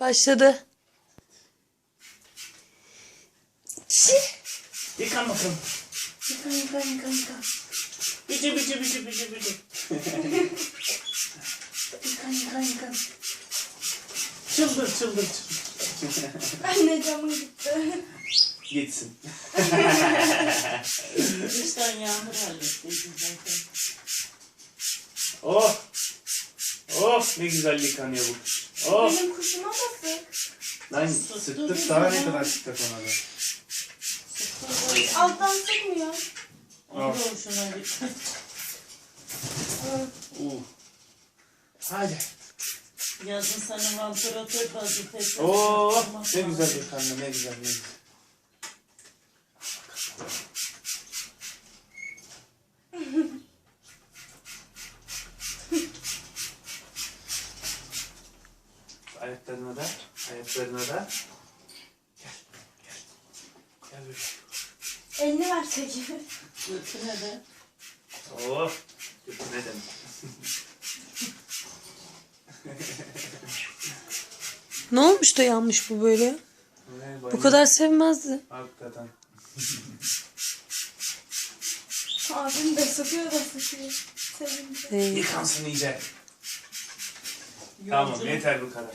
Başladı. Yıkan bakalım. Yıkan yıkan yıkan yıkan. Bici bici bici bici bici. yıkan yıkan yıkan. Çıldır çıldır çıldır. Anne camı gitti. Gitsin. Dıştan yağmur hallettiydin zaten. Oh. Oh ne güzel yıkanıyor bu. Oh. Benim kuşuma sık. Lan Sıktı sıktık daha ne kadar sıktık ona da. Alttan sıkmıyor. Onu da hoşuna gitti. Uh. Hadi. Yazın sana vantilatör vazifesi. Oh yapmak ne güzel yıkandı ne güzel ne güzel. Ayaklarına da, ayaklarına da. Gel, gel. Gel böyle. Elini versek gibi. Götüne de. Oh, ne demek. Ne olmuş da yanmış bu böyle? Ne Bu kadar sevmezdi. Hakikaten. Abim de sıkıyor da sıkıyor. Sevince. Ee, Yıkansın iyice. Tamam yeter bu kadar.